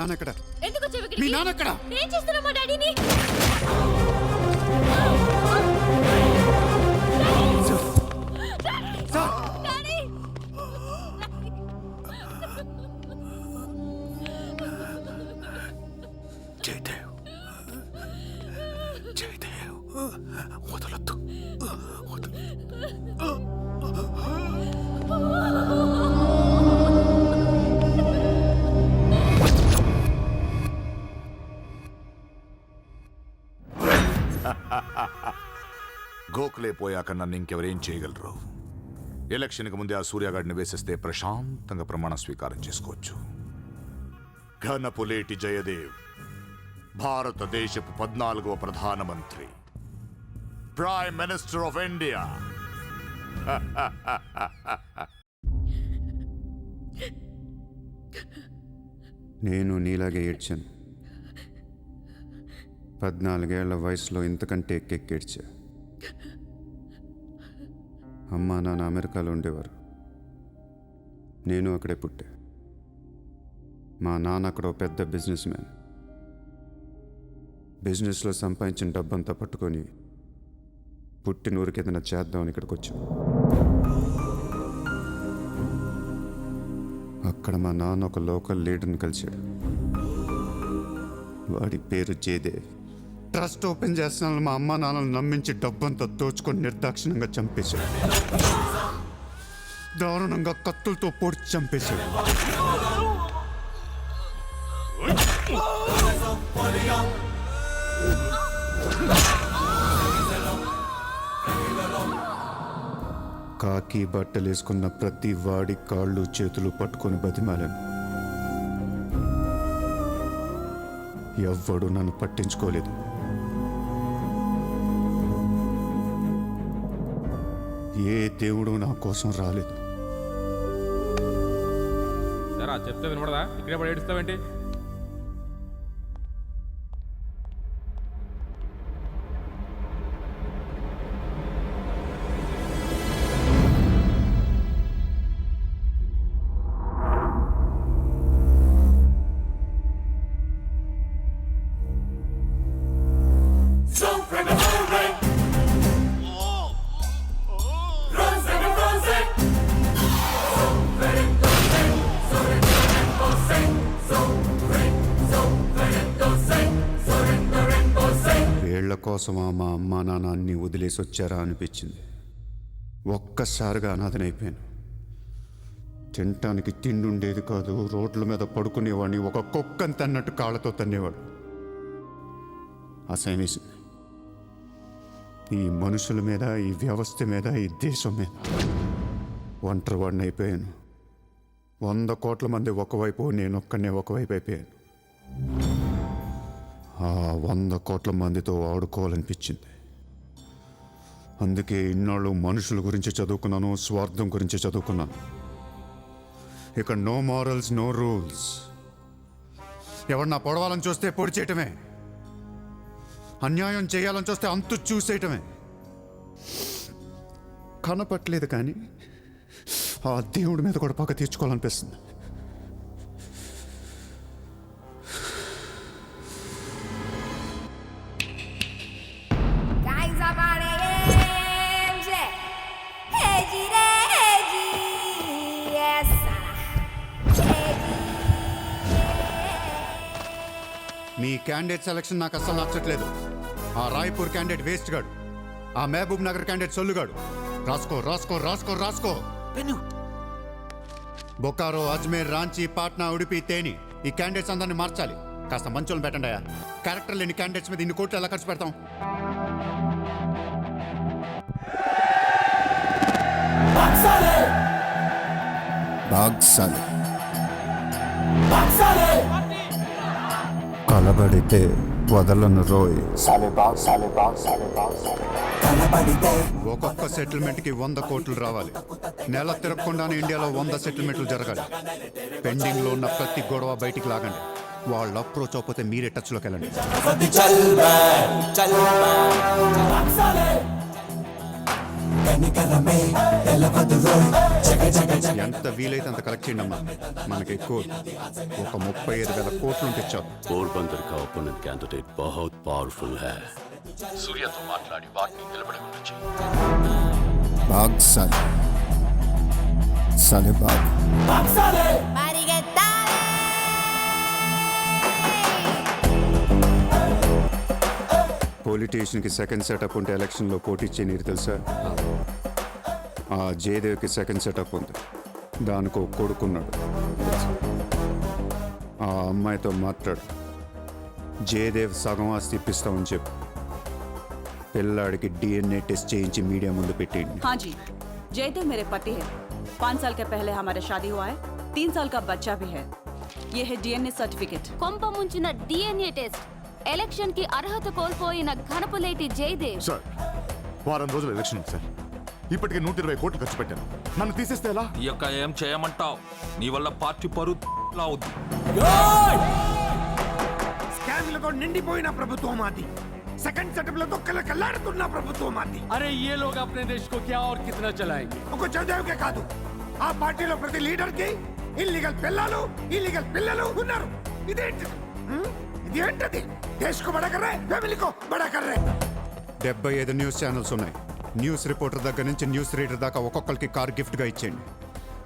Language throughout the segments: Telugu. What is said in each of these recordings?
నాన్న ఎక్కడ ఎందుకు వచ్చావు మీ? నాన్న ఎక్కడ ఏం చేస్తున్నావు మా డాడీని? సార్. డాడీ. జయదేవ్. జయదేవ్. వదలొద్దు. వదలు పోయాక నన్ను ఇంకెవరేం చేయగలరు? ఎలక్షన్కి ముందే ఆ సూర్యగాడిని వేసేస్తే ప్రశాంతంగా ప్రమాణ స్వీకారం చేసుకోవచ్చు. ఘనపులేటి జయదేవ్ భారతదేశపు పద్నాలుగవ ప్రధానమంత్రి ప్రైమ్ మినిస్టర్ ఆఫ్ ఇండియా నేను నీలాగే ఏడ్చాను. పద్నాలుగేళ్ళ వయసులో ఇంతకంటే ఎక్కెక్కేడ్చా. అమ్మా నాన్న అమెరికాలో ఉండేవారు. నేను అక్కడే పుట్టా. మా నాన్న అక్కడ పెద్ద బిజినెస్ మ్యాన్. బిజినెస్లో సంపాదించిన డబ్బంతా పట్టుకొని పుట్టిన ఊరికి ఏదైనా చేద్దామని ఇక్కడికి వచ్చాం. అక్కడ మా నాన్న ఒక లోకల్ లీడర్ని కలిశాడు. వాడి పేరు జయదేవ్ ట్రస్ట్ ఓపెన్ చేస్తున్నాను మా అమ్మ నాన్నలు నమ్మించి డబ్బంతా దోచుకొని నిర్దాక్షిణంగా చంపేశాడు దారుణంగా కత్తులతో పొడిచి చంపేశాడు కాకి బట్టలు వేసుకున్న ప్రతి వాడి కాళ్ళు చేతులు పట్టుకొని బతిమాలను. ఎవ్వడు నన్ను పట్టించుకోలేదు. ఏ దేవుడు నా కోసం రాలేదు. సరే చెప్తే వినపడదా? ఇక్కడే పడి ఏడుస్తావేంటి? కోసమా మా అమ్మ నాన్న వదిలేసి వచ్చారా అనిపించింది. ఒక్కసారిగా అనాథనైపోయాను. తినటానికి తిండి ఉండేది కాదు రోడ్ల మీద పడుకునేవాడిని ఒక కుక్కని తన్నట్టు కాళ్ళతో తన్నేవాడు. అసహ్యం వేసింది. ఈ మనుషుల మీద ఈ వ్యవస్థ మీద ఈ దేశం మీద ఒంటరి వాడిని అయిపోయాను వంద కోట్ల మంది ఒకవైపు నేను ఒక్కనే ఒకవైపు అయిపోయాను. ఆ వంద కోట్ల మందితో ఆడుకోవాలనిపించింది. అందుకే ఇన్నాళ్ళు మనుషుల గురించి చదువుకున్నాను స్వార్థం గురించి చదువుకున్నాను. ఇక నో మారల్స్ నో రూల్స్. ఎవరన్నా పొడవాలని చూస్తే పొడి చేయటమే. అన్యాయం చేయాలని చూస్తే అంతు చూసేయటమే. కనపట్లేదు కానీ ఆ దేవుడి మీద కూడా పక్క తీర్చుకోవాలనిపిస్తుంది. క్యాండిడేట్ సెలక్షన్ నాకు అస్సలు నచ్చట్లేదు. ఆ రాయ్పూర్ క్యాండిడేట్ వేస్ట్ గాడు. ఆ మహబూబ్ నగర్ క్యాండిడేట్ సొల్లుగాడు రాసుకో రాసుకో రాసుకో రాసుకో. బొకారో అజ్మేర్ రాంచీ పాట్నా ఉడిపి తేని ఈ క్యాండిడేట్స్ అందరిని మార్చాలి. కాస్త మంచోళ్ళని పెట్టండి అయ్యా. క్యారెక్టర్ లేని క్యాండిడేట్స్ మీద ఇన్ని కోట్లు ఎలా ఖర్చు పెడతాం? బాగ్సాలి కలబడితే వదలను రోయ్. ఒక్కొక్క సెటిల్మెంట్కి వంద కోట్లు రావాలి. నెల తిరగకుండానే ఇండియాలో వంద సెటిల్మెంట్లు జరగాలి. పెండింగ్లో ఉన్న ప్రతి గొడవ బయటికి లాగండి. వాళ్ళు అప్రోచ్ అవ్వకపోతే మీరే టచ్లోకి వెళ్ళండి ఎంత వీలైతే అంత కలెక్ట్ చేయండి అమ్మా. మనకి ఎక్కువ ఒక ముప్పై ఐదు వేల కోట్లు తెచ్చాం పోర్బందర్ కా ఒపోనెంట్ క్యాండిడేట్ బహుత్ పవర్ఫుల్ హై. సూర్యతో మాట్లాడి వాటిని నిలబడకుండా చేయి పొలిటీషియన్కి సెకండ్ సెటప్ ఉంటే ఎలక్షన్లో పోటీ చేయనీరు తెలుసా ఆ జయదేవ్కి సెకండ్ సెటప్ ఉంది దానికి ఒక కొడుకున్నాడు ఆ అమ్మాయితో మాట్లాడు జయదేవ్ సగం ఆస్తి ఇప్పిస్తామని చెప్పు పిల్లాడికి డిఎన్ఏ టెస్ట్ చేయించి మీడియా ముందు పెట్టేయండి हाँ जी जयदेव मेरे पति है पाँच साल के पहले हमारा शादी हुआ है तीन साल का बच्चा भी है ये है डीएनए सर्टिफिकेट కొంప ముంచిన డిఎన్ఏ టెస్ట్ ఎలక్షన్కి అర్హత కోల్పోయిన ఘనపులేటి జయదేవ్. సార్ వారం రోజులు ఎలక్షన్ ఉంది సార్. ఇప్పటికే నూట ఇరవై కోట్లు ఖర్చు పెట్టాను. నన్ను తీసేస్తే ఎలా? ఈ యొక్క ఏం చేయమంటావు? నీ వల్ల పార్టీ పరు అవుద్ది. స్కామ్లతో నిండిపోయిన ప్రభుత్వం మాది సెకండ్ సెటప్లతో కల్లాడుతున్న ప్రభుత్వం మాది అరే ఏ लोग అప్నే దేశ్ को क्या और कितना चलाएंगे ఒక చదివేకే కాదు ఆ పార్టీలో ప్రతి లీడర్కి ఇల్లీగల్ పిల్లలు ఇల్లీగల్ పిల్లలు ఉన్నారు. ఇదేంటి ఇదేంటది? దేశ్ కు బడా కర్రే ఫ్యామిలీకో బడా కర్రే డెబ్బై ఐదు న్యూస్ ఛానల్స్ ఉన్నాయి న్యూస్ రిపోర్టర్ దగ్గర నుంచి న్యూస్ రీడర్ దాకా ఒక్కొక్కరికి కార్ గిఫ్ట్గా ఇచ్చేయండి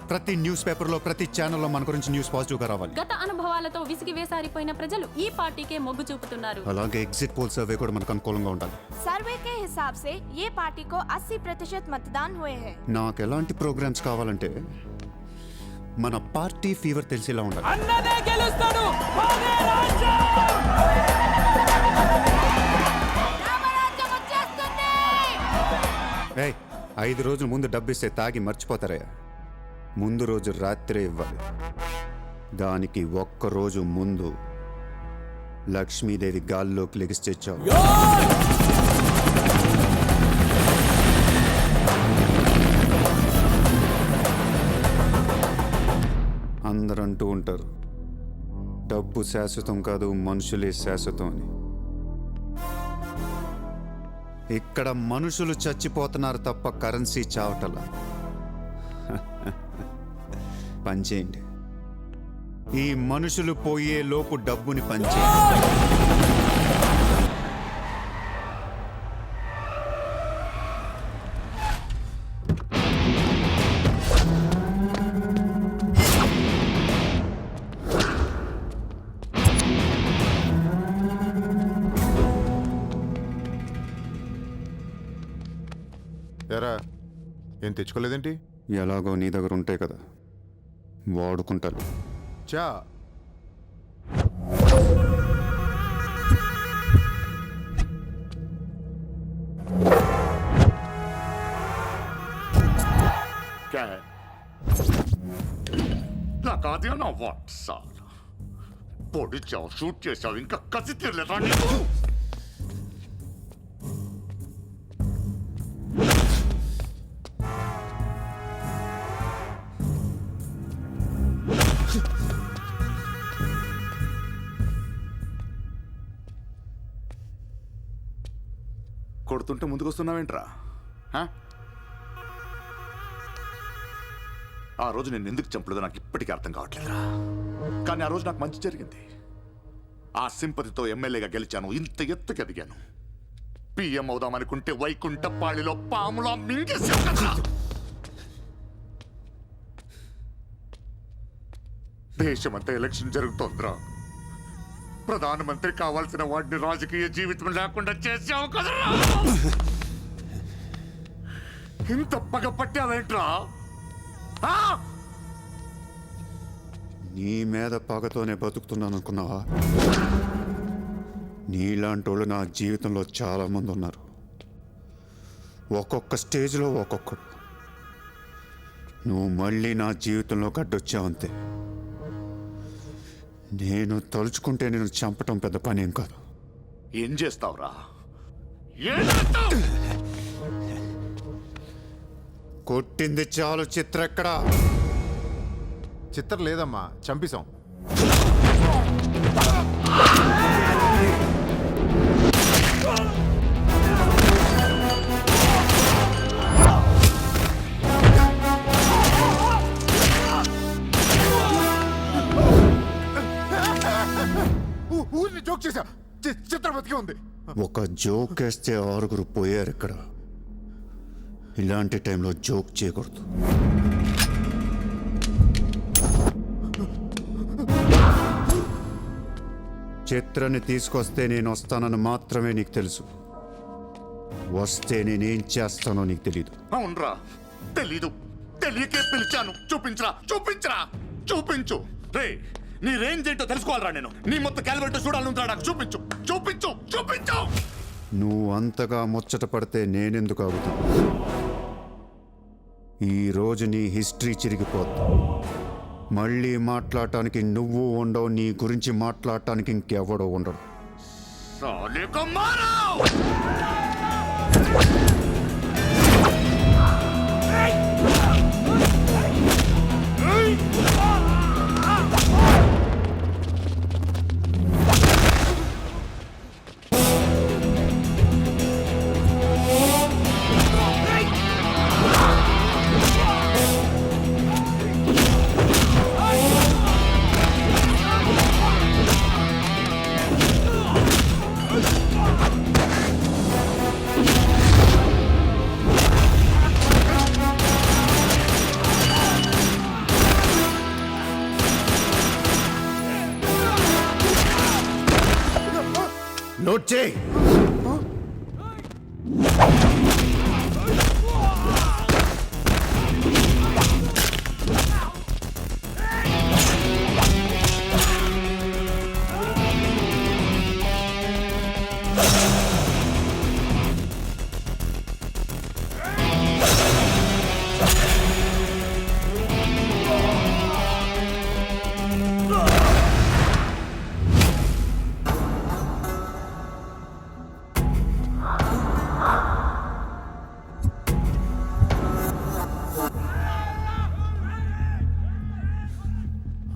ప్రతి న్యూస్ పేపర్లో ప్రతి ఛానల్లో మన గురించి న్యూస్ పాజిటివ్గా రావాలి గత అనుభవాలతో విసిగి వేసారిపోయిన ప్రజలు ఈ పార్టీకే మొగ్గు చూపుతున్నారు అలాగే ఎగ్జిట్ పోల్ సర్వే కూడా మనకు అనుకూలంగా ఉండాలి सर्वे के हिसाब से ये पार्टी को 80 प्रतिशत मतदान हुए हैं నాకు ఎలాంటి ప్రోగ్రామ్స్ కావాలంటే మన పార్టీ ఫీవర్ తెలిసేలా ఉండాలి అన్నదే గెలుస్తాడు ఏయ్ ఐదు రోజుల ముందు డబ్బిస్తే తాగి మర్చిపోతారయ్యా. ముందు రోజు రాత్రే ఇవ్వాలి. దానికి ఒక్క రోజు ముందు లక్ష్మీదేవి గాల్లోకి లెగిస్తే చాలు అందరూ అంటూ ఉంటారు. డబ్బు శాశ్వతం కాదు మనుషులే శాశ్వతం అని. ఇక్కడ మనుషులు చచ్చిపోతున్నారు తప్ప కరెన్సీ చావటల? పనిచేయండి. ఈ మనుషులు పోయే లోపు డబ్బుని పంచేయండి ఎరా ఏం తెచ్చుకోలేదేంటి? ఎలాగో నీ దగ్గర ఉంటాయి కదా. వాడుకుంటాను. చా నాకాదే నా వాట్సాప్ పొడిచావు షూట్ చేసావు ఇంకా కసి తీరలేదా నీకు కొడుతుంటే ముందుకు వస్తున్నావేంట్రా ఆ రోజు నేను ఎందుకు చంపలేదో నాకు ఇప్పటికీ అర్థం కావట్లేదురా. కానీ ఆ రోజు నాకు మంచి జరిగింది. ఆ సింపతితో ఎమ్మెల్యేగా గెలిచాను ఇంత ఎత్తుకి ఎదిగాను. పిఎం అవుదామనుకుంటే వైకుంఠపాళిలో పాములా మింగేసావు దేశమంతా ఎలక్షన్ జరుగుతోందిరా. ప్రధానమంత్రి కావాల్సిన వాడిని రాజకీయ జీవితం లేకుండా చేసావు కదా ఇంత పగ పట్టావేంట్రా? నీ మీద పగతోనే బతుకుతున్నాను అనుకున్నావా నీలాంటి వాళ్ళు నా జీవితంలో చాలా మంది ఉన్నారు. ఒక్కొక్క స్టేజ్లో ఒక్కొక్కడు. నువ్వు మళ్ళీ నా జీవితంలో గడ్డొచ్చావంతే నేను తలుచుకుంటే నేను చంపటం పెద్ద పని ఏం కాదు. ఏం చేస్తావురా? కొట్టింది చాలు చిత్రెక్కడా చిత్ర లేదమ్మా చంపేశాం. బతికే ఉంది ఒక జోక్ వేస్తే ఆరుగురు పోయారు ఇక్కడ. ఇలాంటి టైంలో జోక్ చేయకూడదు. చిత్రని తీసుకొస్తే నేను వస్తానని మాత్రమే నీకు తెలుసు. వస్తే నేనేం చేస్తానో నీకు తెలీదు. అవునరా. తెలీదు. తెలియకే పిలిచాను. చూపించరా. చూపించరా. చూపించు. రే నీ రేంజ్ ఏంటో తెలుసుకోవాలరా నేను. నీ మొత్తం క్యాలిబరేటర్ చూడాలనుంటా నాకు. చూపించు. చూపించు. చూపించు. నువ్వు అంతగా ముచ్చట పడితే నేనెందుకు ఆగుతాను ఈ రోజు నీ హిస్టరీ చిరిగిపోద్ది. మళ్ళీ మాట్లాడటానికి నువ్వు ఉండవు నీ గురించి మాట్లాడటానికి ఇంకెవడో ఉండడు.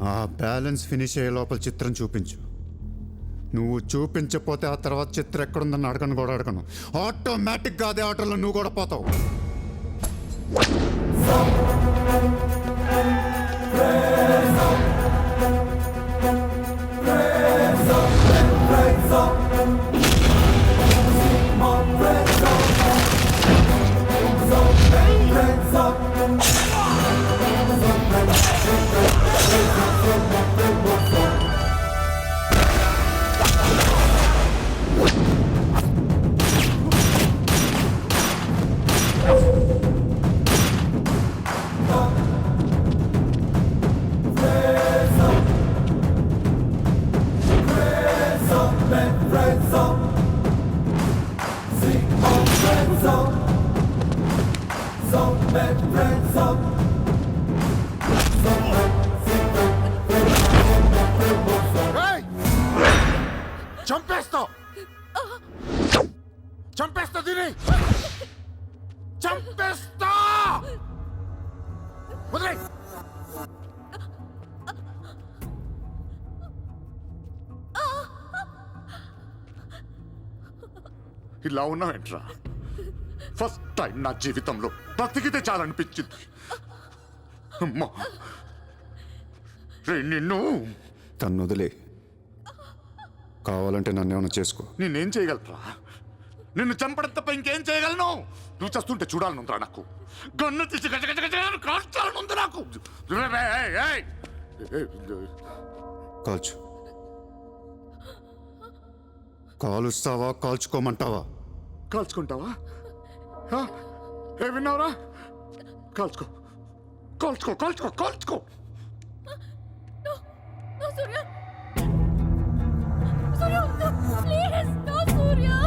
ఆ బ్యాలెన్స్ ఫినిష్ అయ్యే లోపల చిత్రం చూపించు. నువ్వు చూపించకపోతే ఆ తర్వాత చిత్రం ఎక్కడుందని అడగను కూడా అడగను. ఆటోమేటిక్గా అదే ఆటోలో నువ్వు కూడా పోతావు. చంపేస్తా దీని చంపేస్తా. వదిలే. ఇలా ఉన్నావేంట్రా? ఫస్ట్ టైం నా జీవితంలో బ్రతికితే చాలనిపించింది. అమ్మా. రే నిన్ను. తన్ను వదిలే. కావాలంటే నన్ను ఏమైనా చేసుకో. నేనేం చేయగలరా నిన్ను చంపడం తప్ప ఇంకేం చేయగలను? నువ్వు చేస్తుంటే చూడాలనుందిరా నాకు. గన్ను తీసి కాల్చాలనుంది నాకు. కాల్చు. కాలుస్తావా కాల్చుకోమంటావా? కాల్చుకుంటావా? హ? ఏ విన్నావురా? కాల్చుకో. కాల్చుకో కాల్చుకో కాల్చుకో. No, Surya! Please! don't Surya!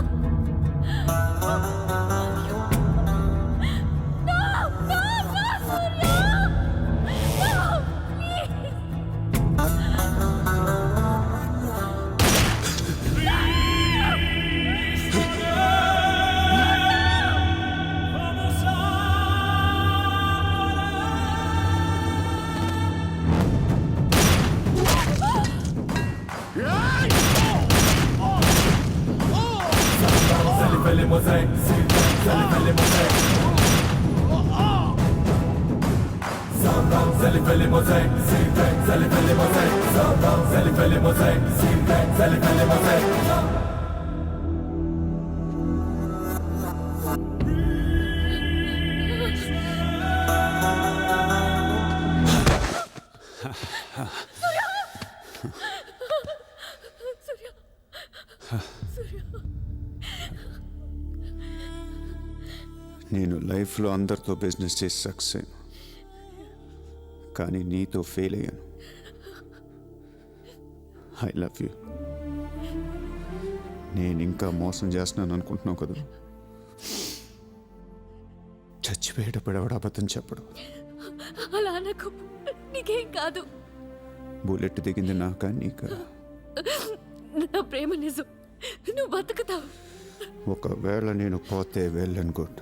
నేను లైఫ్లో అందరితో బిజినెస్ చేసి సక్సెస్ కానీ నీతో ఫెయిల్ అయ్యాను. I love you. నేను ఇంకా మోసం చేస్తున్నాను అనుకుంటున్నావు కదా. చచ్చిపోయేటప్పుడు ఎవడ అబద్ధం చెప్పడు. అలా అనకు. నీకేం కాదు. బుల్లెట్ దిగింది నాకా నీకా? నా ప్రేమ నిజం. నువ్వు బతుకుతావు. ఒకవేళ నేను పోతే వెళ్ళను గుడ్.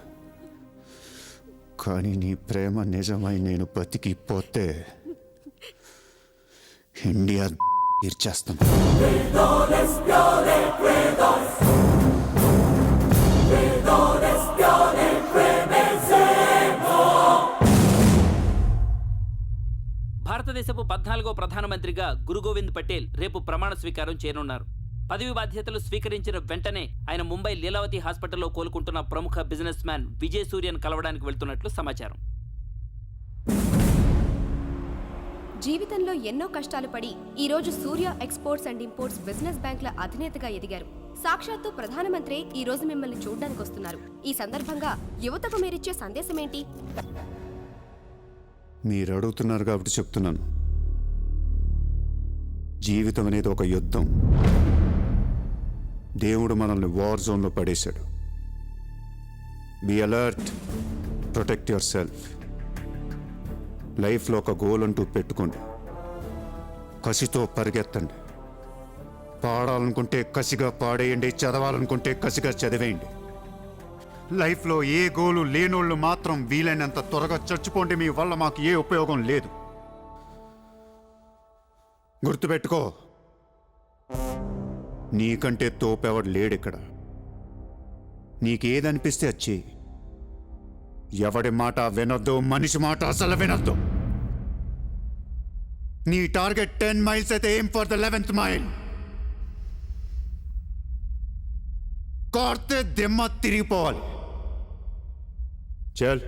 కానీ నీ ప్రేమ నిజమై నేను బతికి పోతే ఇండియా తీర్చేస్తాను భారతదేశపు పద్నాలుగో ప్రధానమంత్రిగా గురు గోవింద్ పటేల్ రేపు ప్రమాణ స్వీకారం చేయనున్నారు. పదవి బాధ్యతలు స్వీకరించిన వెంటనే ఆయన ముంబై లీలావతి హాస్పిటల్లో కోలుకుంటున్న ప్రముఖ బిజినెస్ మ్యాన్ విజయ్ సూర్యన్ కలవడానికి వెళ్తున్నట్లు సమాచారం. జీవితంలో ఎన్నో కష్టాలు పడి ఈ రోజు Surya exports and imports business బ్యాంకుల అధినేతగా ఎదిగారు. సాక్షాత్తు ప్రధానమంత్రి ఈ రోజు మిమ్మల్ని చూడడానికి వస్తున్నారు. ఈ సందర్భంగా యువతకు మీరిచ్చే సందేశం ఏంటి మీరు అడుగుతున్నారు కాబట్టి చెప్తున్నాను. జీవితం అనేది ఒక యుద్ధం. దేవుడు మనల్ని వార్ జోన్లో పడేశాడు. Be alert protect yourself లైఫ్లో ఒక గోల్ అంటూ పెట్టుకోండి. కసితో పరిగెత్తండి. పాడాలనుకుంటే కసిగా పాడేయండి చదవాలనుకుంటే కసిగా చదివేయండి. లైఫ్లో ఏ గోలు లేనోళ్ళు మాత్రం వీలైనంత త్వరగా చచ్చిపోండి మీ వల్ల మాకు ఏ ఉపయోగం లేదు. గుర్తుపెట్టుకో నీకంటే తోపెవడు లేడిక్కడ. నీకేదనిపిస్తే వచ్చి ఎవడి మాట వినొద్దు మనిషి మాట అసలు వినొద్దు. New target 10 miles at aim for the 11th mile. Corte de Matripol. चल